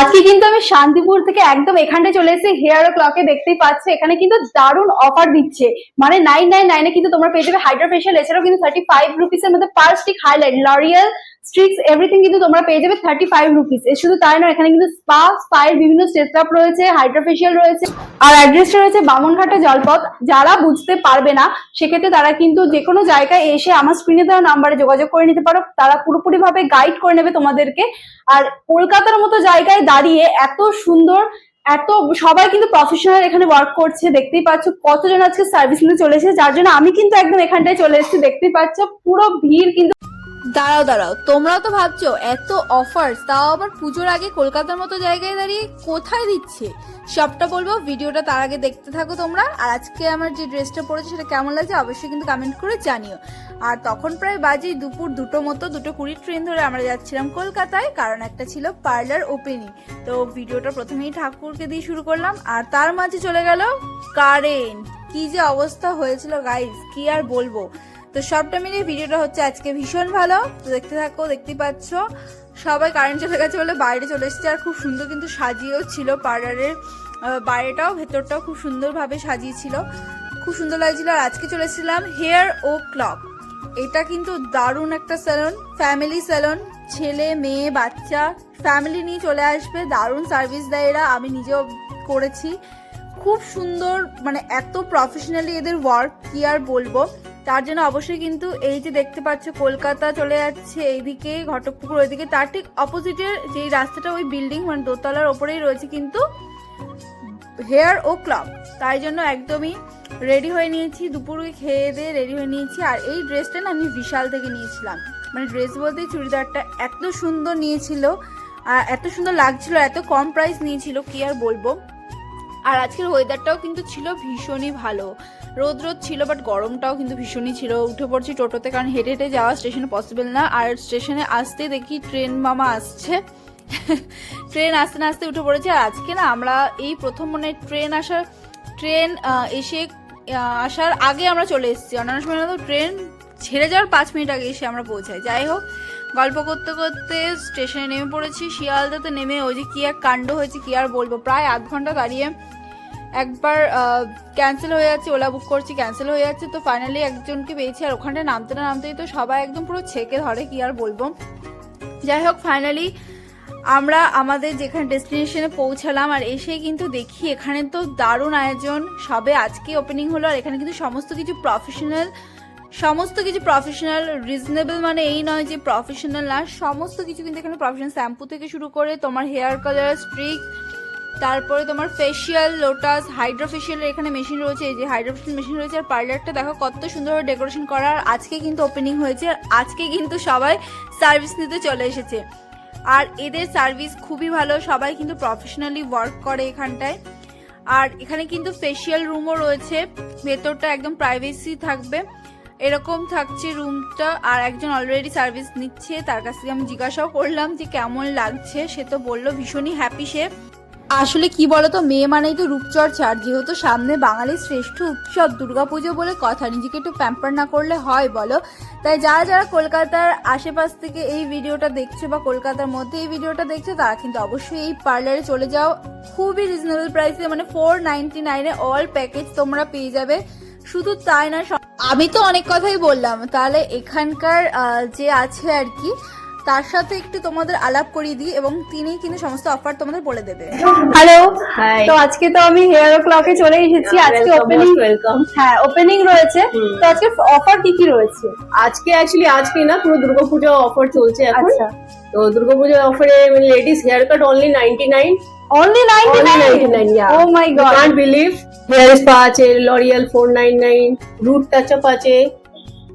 আজকে কিন্তু আমি শান্তিপুর থেকে একদম এখানে চলে এসেছি। হেয়ার ক্লকে দেখতেই পাচ্ছ, এখানে কিন্তু দারুণ অফার দিচ্ছে। মানে নাইন নাইন নাইনে কিন্তু তোমার পেয়ে যাবে হাইড্রোফেশিয়াল এছাড়াও কিন্তু থার্টি ফাইভ রুপিস এর মধ্যে per stick highlight L'Oréal streaks everything কিন্তু তোমরা পেয়ে যাবে থার্টি ফাইভ রুপিস শুধু তাই নয়, এখানে কিন্তু স্পা স্পায়ের বিভিন্ন সেটআপ রয়েছে হাইড্রা ফেশিয়াল রয়েছে, আর অ্যাড্রেসটা রয়েছে বামনঘাটা জলপথ। যারা বুঝতে পারবে না, সেক্ষেত্রে তারা কিন্তু যে কোনো জায়গায় এসে আমার স্ক্রিনে দেওয়া নাম্বারে যোগাযোগ করে নিতে পারো। তারা পুরোপুরি ভাবে গাইড করে নেবে তোমাদেরকে। আর কলকাতার মতো জায়গায় দাঁড়িয়ে এত সুন্দর, এত সবাই কিন্তু প্রফেশনাল এখানে ওয়ার্ক করছে, দেখতেই পাচ্ছ কতজন আজকে সার্ভিস নিতে চলে এসেছে যার জন্য আমি কিন্তু একদম এখানটায় চলে এসেছি, দেখতেই পাচ্ছ পুরো ভিড় কিন্তু দাঁড়াও দাঁড়াও। তোমরাও তো ভাবছ, এত অফার্স তাও আবার পুজোর আগে কলকাতার মতো জায়গায় দাঁড়িয়ে কোথায় দিচ্ছে? সবটা বলব, ভিডিওটা তার আগে দেখতে থাকো তোমরা। আর আজকে আমার যে ড্রেসটা পরেছে, সেটা কেমন লাগছে অবশ্যই কিন্তু কমেন্ট করে জানিও। আর তখন প্রায় বাজে দুপুর দুটো মতো, দুটো কুড়ি ট্রেন ধরে আমরা যাচ্ছিলাম কলকাতায়, কারণ একটা ছিল পার্লার ওপেনিং তো ভিডিওটা প্রথমেই ঠাকুরকে দিয়ে শুরু করলাম, আর তার মাঝে চলে গেল কারেন্ট কি যে অবস্থা হয়েছিল গাইজ কি আর বলব? তো সবটা মিলিয়ে ভিডিওটা হচ্ছে আজকে ভীষণ ভালো। তো দেখতে থাকো, দেখতেই পাচ্ছ। সবাই কারেন্ট চলে গেছে বলে বাইরে চলে এসেছে আর খুব সুন্দর কিন্তু সাজিয়েও ছিল পার্লারের বাইরেটাও, ভেতরটাও খুব সুন্দরভাবে সাজিয়েছিল। খুব সুন্দর লাগছিল আর আজকে চলে এসেছিলাম হেয়ার ও ক্লক এটা কিন্তু দারুণ একটা স্যালন ফ্যামিলি স্যালন ছেলে, মেয়ে, বাচ্চা ফ্যামিলি নিয়ে চলে আসবে, দারুণ সার্ভিস দেয় এরা, আমি নিজেও করেছি। খুব সুন্দর মানে এত প্রফেশনালি এদের ওয়ার্ক কি আর বলব। তার জন্য অবশ্যই কিন্তু এই যে দেখতে পাচ্ছ, কলকাতা চলে যাচ্ছে এইদিকে, ঘটকপুকুর ওইদিকে। তার ঠিক অপোজিটের যে রাস্তাটা, ওই বিল্ডিং মানে দোতলার ওপরেই রয়েছে কিন্তু হেয়ার ও ক্লাব তাই জন্য একদমই রেডি হয়ে নিয়েছি দুপুরে খেয়ে দিয়ে রেডি হয়ে নিয়েছি। আর এই ড্রেসটা না আমি বিশাল থেকে নিয়েছিলাম। মানে ড্রেস বলতে চুড়িদারটা এত সুন্দর নিয়েছিল আর এত সুন্দর লাগছিল, এত কম প্রাইস নিয়েছিল, কি আর বলব? আর আজকের ওয়েদারটাও কিন্তু ছিল ভীষণই ভালো। রোদ রোদ ছিল বাট গরমটাও কিন্তু ভীষণই ছিল। উঠে পড়ছি টোটোতে, কারণ হেঁটে হেঁটে যাওয়া স্টেশনে পসিবল না। আর স্টেশনে আসতে দেখি ট্রেন মামা আসছে। ট্রেন আসতে না আসতে উঠে পড়েছে। আর আজকে না আমরা এই প্রথম মনে ট্রেন আসার ট্রেন এসে আসার আগে আমরা চলে এসেছি। অন্যান্য সময় তো ট্রেন ছেড়ে যাওয়ার পাঁচ মিনিট আগে এসে আমরা পৌঁছাই। যাই হোক গল্প করতে করতে স্টেশনে নেমে পড়েছি। শিয়ালদাতে নেমে ওই যে কি এক কাণ্ড হয়েছে, কি আর বলব? প্রায় আধ ঘণ্টা দাঁড়িয়ে একবার ক্যান্সেল হয়ে যাচ্ছে, ওলা বুক করছি ক্যান্সেল হয়ে যাচ্ছে। তো ফাইনালি একজনকে পেয়েছি আর ওখানটায় নামতে না নামতেই তো সবাই একদম পুরো ছেকে ধরে, কি আর বলব? যাই হোক ফাইনালি আমরা আমাদের যেখানে ডেস্টিনেশনে পৌঁছালাম আর এসে কিন্তু দেখি এখানে তো দারুণ আয়োজন। সবে আজকে ওপেনিং হলো আর এখানে কিন্তু সমস্ত কিছু প্রফেশনাল সমস্ত কিছু প্রফেশনাল রিজনেবল মানে এই নয় যে প্রফেশনাল না, সমস্ত কিছু কিন্তু এখানে প্রফেশনাল শ্যাম্পু থেকে শুরু করে তোমার হেয়ার কালার স্ট্রিক তারপরে তোমার ফেশিয়াল লোটাস হাইড্রা ফেশিয়ালের এখানে মেশিন রয়েছে, এই যে হাইড্রা ফেশিয়াল মেশিন রয়েছে, আর পার্লারটা দেখো কত সুন্দরভাবে ডেকোরেশন করা, আর আজকে কিন্তু ওপেনিং হয়েছে আজকে কিন্তু সবাই সার্ভিস নিতে চলে এসেছে। আর এদের সার্ভিস খুবই ভালো, সবাই কিন্তু প্রফেশনালি ওয়ার্ক করে এখানটায়। আর এখানে কিন্তু ফেশিয়াল রুমও রয়েছে, ভেতরটা একদম প্রাইভেসি থাকবে। এরকম থাকছে রুমটা, আর একজন অলরেডি সার্ভিস নিচ্ছে, তার কাছ থেকে আমি জিজ্ঞাসাও করলাম যে কেমন লাগছে, সে তো বলল ভীষণই হ্যাপি সে আসলে কি বলতো, মেয়ে মানেই তো রূপচর্চা, আর যেহেতু সামনে বাঙালির শ্রেষ্ঠ উৎসব দুর্গাপুজো বলে কথা, নিজেকে একটু প্যাম্পার না করলে হয় বলো। তাই যারা যারা কলকাতার আশেপাশ থেকে এই ভিডিওটা দেখছ বা কলকাতার মধ্যে এই ভিডিওটা দেখছ, তারা কিন্তু অবশ্যই এই পার্লারে চলে যাও। খুবই রিজনেবল প্রাইসে মানে ফোর নাইনটি নাইনে অল প্যাকেজ তোমরা পেয়ে যাবে। শুধু তাই না আমি তো অনেক কথাই বললাম। তাহলে এখানকার আহ, যে আছে আর কি তার সাথে একটু তোমাদের আলাপ করিয়ে দিই এবং তিনি কিন্তু সমস্ত অফার তোমাদের বলে দেবে। হ্যালো তো আজকে তো আমি হেয়ার ক্লকে চলে এসেছি। আজকে ওপেনিং welcome. হ্যাঁ ওপেনিং রয়েছে। তো আজকে অফার কি কি রয়েছে? আজকে অ্যাকচুয়ালি আজকে না পুরো দুর্গাপুজো অফার চলছে এখন। আচ্ছা। তো দুর্গাপুজো অফারে ladies hair cut only ninety nine only ninety nine 99, oh my god can't believe hair spa আছে L'Oréal four nine nine root touch up আছে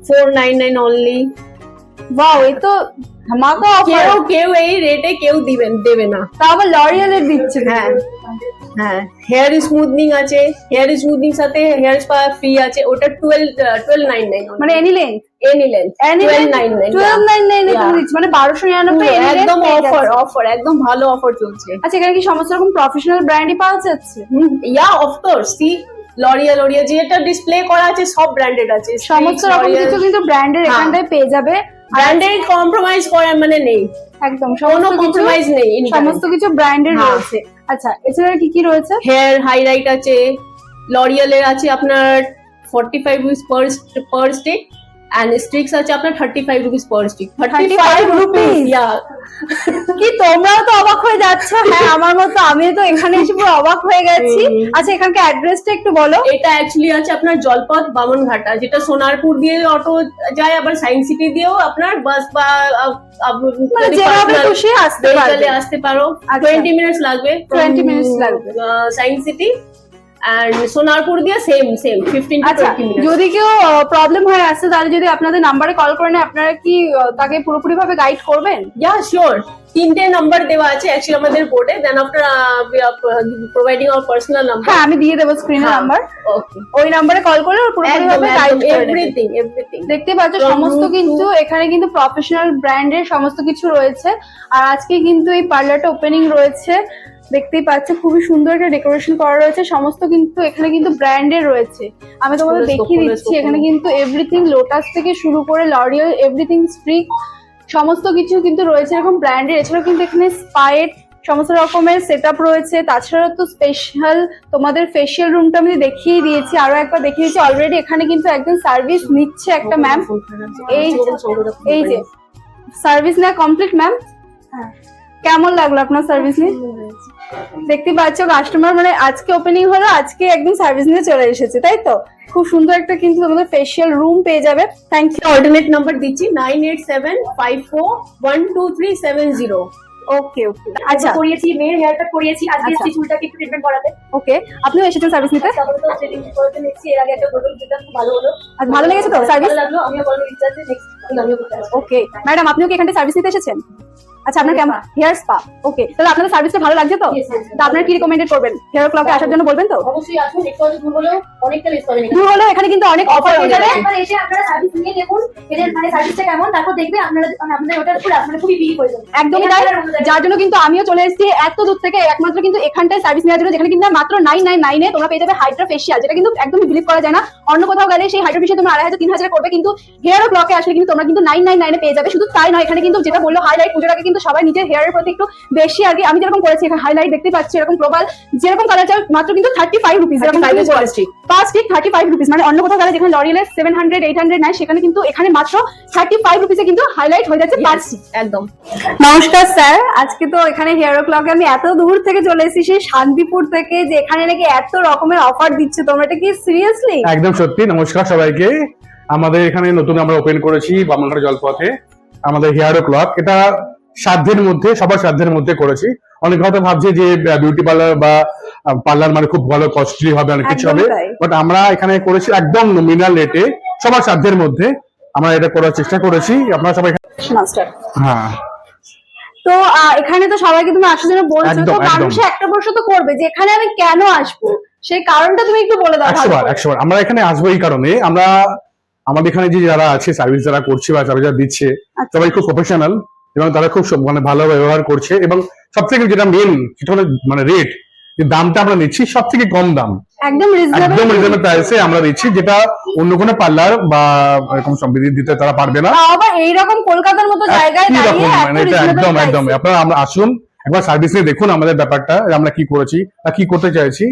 four nine nine only wow এই তো ধামাকা অফার কেউ কেউ এই রেটে কেউ দিবেন দেবে না। তাও আবার লরিয়ালের দিচ্ছে। হ্যাঁ হ্যাঁ। হেয়ার স্মুথনিং আছে হেয়ার স্মুথনিং সাথে হেয়ার স্পা ফ্রি আছে ওটা টুয়েলভ টুয়েলভ নাইন নাইন মানে any length any length any twelve nine nine twelve nine nine মানে বারোশো নিরানব্বই একদম অফার অফার একদম ভালো অফার চলছে। আচ্ছা এখানে কি সমস্ত রকম প্রফেশনাল ব্র্যান্ডই পাওয়া যাচ্ছে? Yeah of course see L'Oreal L'Oreal যেটা ডিসপ্লে করা আছে সব ব্র্যান্ডেড আছে। সমস্ত রকম কিছু কিন্তু ব্র্যান্ডের। এখানটায় পেয়ে যাবে। ব্র্যান্ডের কম্প্রোমাইজ করার মানে নেই। একদম কোনো কম্প্রোমাইজ নেই সমস্ত কিছু ব্র্যান্ডের। রয়েছে। আচ্ছা এছাড়া কি কি রয়েছে? হেয়ার হাইলাইট আছে লরিয়ালের আছে আপনার forty five rupees per per stick and sticks আছে আপনার thirty five rupees per stick thirty five rupees কি তোমরাও তো অবাক হয়ে যাচ্ছ? হ্যাঁ আমার মতো আমিও তো এখানে এসে পুরো অবাক হয়ে গেছি। আচ্ছা এখানকার অ্যাড্রেসটা একটু বলো। এটা অ্যাকচুয়ালি আছে আপনার জলপথ বামনঘাটা যেটা সোনারপুর দিয়ে অটো যায় আবার সায়েন্স সিটি দিয়েও আপনার বাস বা মানে যদি যেভাবে খুশি আসতে পারো। আচ্ছা। টোয়েন্টি মিনিটস লাগবে 20 minutes লাগবে। Science city. অ্যান্ড সোনারপুর দিয়ে সেম সেম ফিফটিন আচ্ছা যদি কেউ প্রবলেম হয়ে আসছে তাহলে যদি আপনাদের নাম্বারে কল করে নেয় আপনারা কি তাকে পুরোপুরি ভাবে গাইড করবেন? ইয়া শিওর তিনটে নাম্বার দেওয়া আছে অ্যাকচুয়ালি আমাদের বোর্ডে then after providing our personal number হ্যাঁ আমি দিয়ে দেবো স্ক্রিনে হ্যাঁ। নাম্বার ওকে ওই নাম্বারে কল করে ওর পুরোপুরি ভাবে গাইড এভরিথিং দেখতে পাচ্ছ সমস্ত কিন্তু এখানে কিন্তু প্রফেশনাল ব্র্যান্ডের সমস্ত কিছু রয়েছে। আর আজকে কিন্তু এই পার্লারটা ওপেনিং রয়েছে। দেখতেই পাচ্ছ খুবই সুন্দর একটা ডেকোরেশন করা রয়েছে। সমস্ত কিন্তু এখানে কিন্তু ব্র্যান্ডের রয়েছে। আমি তোমাদের দেখিয়ে দিচ্ছি এখানে কিন্তু এভরিথিং লোটাস থেকে শুরু করে লরিয়াল এভরিথিং স্ট্রিক সমস্ত কিছু কিন্তু রয়েছে এরকম ব্র্যান্ডের এছাড়াও কিন্তু এখানে স্পাইট সমস্ত রকমের সেট আপ রয়েছে। তাছাড়া তো স্পেশাল তোমাদের ফেশিয়াল রুমটা আমি দেখিয়ে দিয়েছি আরও একবার দেখিয়ে দিয়েছি। অলরেডি এখানে কিন্তু একজন সার্ভিস নিচ্ছে একটা ম্যাম এই এই যে সার্ভিস নেওয়া কমপ্লিট ম্যাম কেমন লাগল আপনার সার্ভিস নিয়ে? দেখতে পাচ্ছ কাস্টমার মানে আজকে ওপেনিং হলো আজকে একদম সার্ভিস নিয়ে চলে এসেছে তাই তো? খুব সুন্দর একটা কিন্তু তোমাদের ফেশিয়াল রুম পেয়ে যাবে। থ্যাংক ইউ অল্টারনেট নাম্বার দিচ্ছি nine eight seven five four one two three seven zero okay okay আচ্ছা। করিয়েছি মেয়ের হেয়ারটা করিয়েছি আজকে আচ্ছা। এসেছি চুলটাকে একটু ট্রিটমেন্ট করাতে। ওকে আপনিও এসেছেন সার্ভিস নিতে? তারপরে তো ট্রেনিং করতে নেক্সট এর আগে একটা হোটেল দিলাম খুব ভালো হলো। আর ভালো লেগেছে তো সার্ভিস ভালো লাগল আমিও বলব ইচ্ছা আছে নেক্সট আমিও করতে ওকে ম্যাডাম আপনিও কি এখানে সার্ভিস নিতে এসেছেন? আচ্ছা আপনার কেমন হেয়ার স্পা ওকে তাহলে সার্ভিসটা ভালো লাগছে তো. তা আপনার কি রিকমেন্ডেড করবেন? হেয়ার ক্লকে আসার জন্য বলবেন তো? অবশ্যই আসুন একটু দূর হলেও অনেকটা লেস পাবেন দূর হলেও এখানে কিন্তু অনেক অফার পেয়ে যাবে। একবার এসে আপনারা সার্ভিস নিয়ে দেখুন এদের মানে সার্ভিসটা কেমন তারপর দেখবে আপনারা মানে আপনাদের ওটা পুরো মানে খুবই বিলি হয়ে একদমই তাই। যার জন্য কিন্তু আমিও চলে এসেছি এত দূর থেকে একমাত্র কিন্তু এখানটায় সার্ভিস নেওয়ার জন্য যেখানে কিন্তু মাত্র নাইন নাইন নাইনে তোমরা পেয়ে যাবে হাইড্রা ফেশিয়াল যেটা কিন্তু একদমই বিলিভ করা যায় না। অন্য কোথাও গেলে সেই হাইড্রা ফেশিয়াল তোমরা আড়াই হাজার তিন হাজার করবে কিন্তু হেয়ার ব্লকে আসলে কিন্তু তোমরা কিন্তু নাইন নাইন নাইনে পেয়ে যাবে। শুধু তাই নয় এখানে কিন্তু যেটা বলল হাইলাইট পুজোর আগে কিন্তু সবাই নিজের হেয়ারের প্রতি একটু বেশি আগে আমি যেরকম করেছি এখানে হাইলাইট দেখতে পাচ্ছি এরকম প্রবাল যেরকম কালার চাই মাত্র কিন্তু থার্টি ফাইভ রুপিস এরকম পাঁচ ঠিক থার্টি ফাইভ রুপিস মানে অন্য কোথাও গেলে যেখানে লরিয়ালের সেভেন হান্ড্রেড এইট হান্ড্রেড নাই সেখানে কিন্তু এখানে মাত্র থার্টি ফাইভ রুপিসে কিন্তু হাইলাইট হয়ে যাচ্ছে পার একদম। নমস্কার স্যার। আজকে তো এখানে হেয়ার ক্লকে আমি এত দূর থেকে চলে এসেছি সেই শান্তিপুর থেকে যে এখানে নাকি এত রকমের অফার দিচ্ছে তোমরা। এটা কি সিরিয়াসলি একদম সত্যি নমস্কার সবাইকে। আমাদের এখানে নতুন আমরা ওপেন করেছি বামনঘাট জলপথে আমাদের হেয়ার ক্লক এটা সাধ্যের মধ্যে সবার সাধ্যের মধ্যে করেছি। অনেক হয়তো ভাবছে যে বিউটি পার্লার বা পার্লার মানে খুব ভালো কস্টলি হবে অনেক কিছু হবে। বাট আমরা এখানে করেছি একদম নমিনাল রেটে সবার সাধ্যের মধ্যে আমরা এটা করার চেষ্টা করেছি। আপনারা সবাই মাস্টার হ্যাঁ। তো এখানে তো সবাইকে তুমি আসার জন্য বলছো তো। মানুষে একটা প্রশ্ন তো করবে যে এখানে আমি কেন আসব? সেই কারণটা তুমি একটু বলে দাও একশো ভালো বার করে। একশো বার আমরা এখানে আসব এই কারণে। আমরা আমাদের এখানে যে যারা আছে সার্ভিস যারা করছে বা যারা যারা দিচ্ছে আচ্ছা। সবাই খুব প্রফেশনাল এবং তারা খুব মানে ভালো ব্যবহার করছে এবং সব থেকে যেটা মেন সেটা হলো মানে রেট যে দামটা আমরা নিচ্ছি সব থেকে কম দাম। একদম একদম রিজনেবল প্রাইসে আমরা দিচ্ছি যেটা অন্য কোনো পার্লার বা এরকম সব দিতে তারা পারবে না। আবার এইরকম কলকাতার মতো জায়গায় দাঁড়িয়ে মানে এটা একদম একদম। আপনারা আমরা আসুন একবার সার্ভিস নিয়ে দেখুন আমাদের ব্যাপারটা আমরা কি করেছি বা কি করতে চাইছি।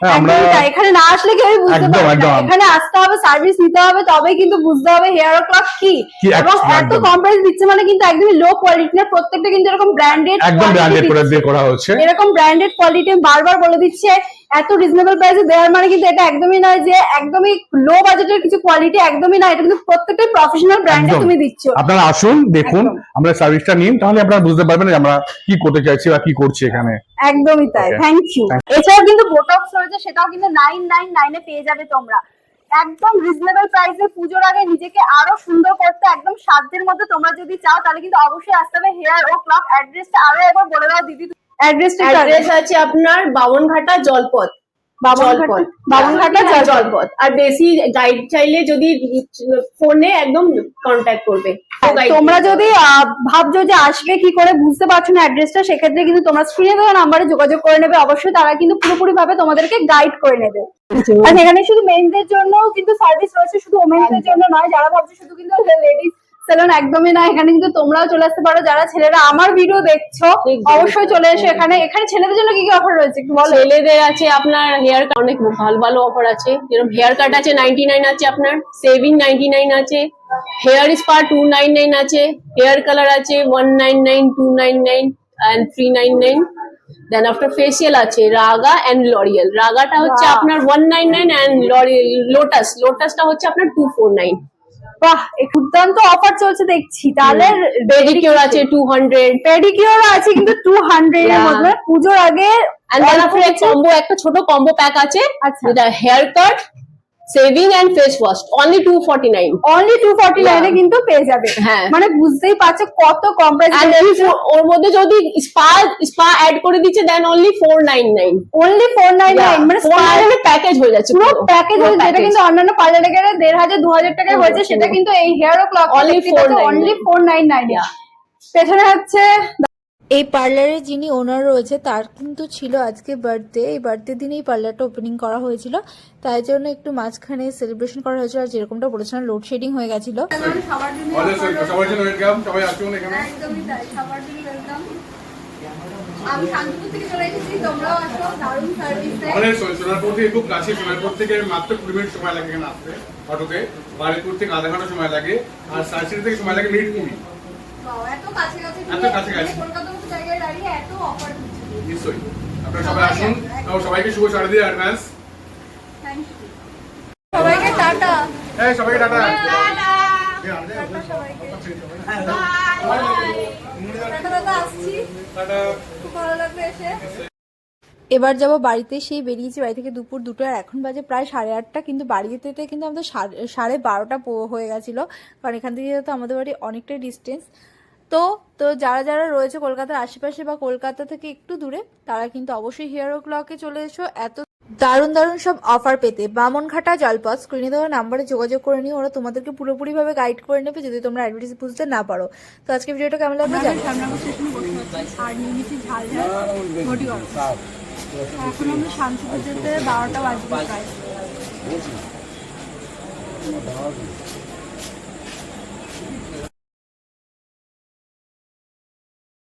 আমরা এখানে না আসলে কেউ বুঝতে পারব এখানে আসতে হবে সার্ভিস নিতে হবে তবেই কিন্তু বুঝতে হবে হেয়ার ক্লক কি। কি এবং একদম, এত কম প্রাইস দিচ্ছে মানে কিন্তু একদমই লো কোয়ালিটি না। প্রত্যেকটা কিন্তু এরকম ব্র্যান্ডেড একদম ব্র্যান্ডেড করে দিয়ে করা হচ্ছে। এরকম ব্র্যান্ডেড কোয়ালিটি বারবার বলে দিচ্ছে এত রিজনেবল প্রাইসে দেওয়ার মানে কিন্তু এটা একদমই নয় যে একদমই লো বাজেটের কিছু কোয়ালিটি একদমই না এটা কিন্তু প্রত্যেকটাই প্রফেশনাল ব্র্যান্ডে তুমি দিচ্ছ। আপনারা আসুন দেখুন আমরা সার্ভিসটা নিন তাহলে আপনারা বুঝতে পারবেন যে আমরা কি করতে চাইছি বা কি করছি এখানে। একদমই তাই। থ্যাংক ইউ এছাড়াও কিন্তু বোটক্স রয়েছে সেটাও কিন্তু নাইন নাইন নাইনে পেয়ে যাবে তোমরা। একদম রিজনেবল প্রাইসে পুজোর আগে নিজেকে আরও সুন্দর করতে একদম সাধ্যের মধ্যে তোমরা যদি চাও তাহলে কিন্তু অবশ্যই আসতে হবে। হেয়ার ও ক্লক অ্যাড্রেসটা আরও একবার বলে দাও দিদি। অ্যাড্রেস আছে আপনার বামনঘাটা জলপথ। জলপথ বামনঘাটা হ্যাঁ, জলপথ। জলপথ। আর বেশি গাইড চাইলে যদি ফোনে একদম কন্ট্যাক্ট করবে। তোমরা যদি আহ, ভাবছ যে আসবে কি করে বুঝতে পারছ না অ্যাড্রেসটা সেক্ষেত্রে কিন্তু তোমরা স্ক্রিনে দেওয়া নাম্বারে যোগাযোগ করে নেবে। অবশ্যই তারা কিন্তু পুরোপুরি ভাবে তোমাদেরকে গাইড করে নেবে। আর এখানে শুধু মেনদের জন্য কিন্তু সার্ভিস রয়েছে শুধু ওমেনদের জন্য নয় যারা ভাবছে শুধু কিন্তু লেডিস সেলুন একদমই না এখানে কিন্তু তোমরাও চলে আসতে পারো। যারা ছেলেরা আমার ভিডিও দেখছ অবশ্যই চলে এসো এখানে। এখানে ছেলেদের জন্য কি কি অফার রয়েছে একটু বলো? ছেলেদের আছে আপনার হেয়ার কাট অনেক ভালো ভালো অফার আছে। যেরকম হেয়ার কাট আছে নাইনটি নাইন আছে আপনার সেভিং নাইনটি নাইন আছে। Hair spa two nine nine আছে। হেয়ার কালার আছে one nine nine two nine nine and three nine nine then after facial আছে রাগা অ্যান্ড লরিয়াল রাগাটা হচ্ছে আপনার one nine nine and L'Oréal Lotus লোটাসটা হচ্ছে আপনার two four nine বাহ দুর্দান্ত অফার চলছে দেখছি। তাহলে পেডিকিওর আছে টু হান্ড্রেড পেডিকিওর আছে কিন্তু টু হান্ড্রেড এর মধ্যে পুজোর আগে কম্বো একটা ছোট কম্বো প্যাক আছে আচ্ছা। Hair cut saving and face wash only two forty nine only two forty নাইনে Yeah. কিন্তু পেয়ে যাবে হ্যাঁ। মানে বুঝতেই পারছ কত কম প্রাইস ওর মধ্যে যদি স্পা স্পা অ্যাড করে দিচ্ছে then only four nine nine only four nine nine মানে ফোর নাইন প্যাকেজ হয়ে যাচ্ছে পুরো। প্যাকেজ পুরো যেটা। কিন্তু অন্যান্য পার্লারে গেলে দেড় হাজার দু হাজার টাকায় হয়েছে সেটা কিন্তু এই hair o'clock 499 only four nine nine Yeah. পেছনে হচ্ছে এই পার্লারের যিনি ওনার রয়েছে তার কিন্তু ছিল আজকে বার্থডে এই বার্থডে দিনে এই পার্লারটা ওপেনিং করা হয়েছিল। তাই জন্য একটু মাঝখানে সেলিব্রেশন করা হয়েছিল। আর যেরকমটা বলেছিলাম লোডশেডিং হয়ে গেছিল। ওয়েলকাম আমি শান্তিপুর থেকে চলে এসেছি তোমরাও আসো। দারুণ সার্ভিস আমাদের সোনারপুর থেকে খুব কাছে সোনারপুর থেকে মাত্র কুড়ি মিনিট সময় লাগে এখানে আসতে। অটোতে। বারিপুর থেকে আধা ঘণ্টা সময় লাগে। আর সার্চিটি থেকে সময় লাগে মিনিট কুড়ি এত কাছে কাছে কলকাতার মতো জায়গায় দাঁড়িয়ে এত অফার নিশ্চয়ই। আপনারা সবাই আসুন। সবাইকে শুভ সারা দিয়ে অ্যাডভান্স সবাইকে টাটা। হ্যাঁ সবাইকে টাটা। টাটা। আসছি। টাটা। ভালো লাগবে এসে। এবার যাব বাড়িতে, সেই বেরিয়েছি বাড়ি থেকে দুপুর দুটো, আর এখন বাজে প্রায় সাড়ে আটটা, কিন্তু বাড়ি যেতে যেতে কিন্তু আমাদের সাড়ে- বারোটা হয়ে গেছিল, কারণ এখান থেকে যেহেতু আমাদের বাড়ি অনেকটাই ডিস্টেন্স তো তো যারা যারা রয়েছে কলকাতার আশেপাশে বা কলকাতা থেকে একটু দূরে, তারা কিন্তু অবশ্যই হিয়ারো ক্লকে চলে এসো, এত দারুণ দারুণ সব অফার পেতে। বামনঘাটা জলপথ স্ক্রিনে দেওয়া নাম্বারে যোগাযোগ করে নিয়ে ওরা তোমাদেরকে পুরোপুরিভাবে গাইড করে নেবে, যদি তোমরা অ্যাডভার্টাইজ বুঝতে না পারো। তো আজকে ভিডিওটা কেমন জানি? এখন আমরা শান্তিপুর যেতে বারোটা বাজবে প্রায়।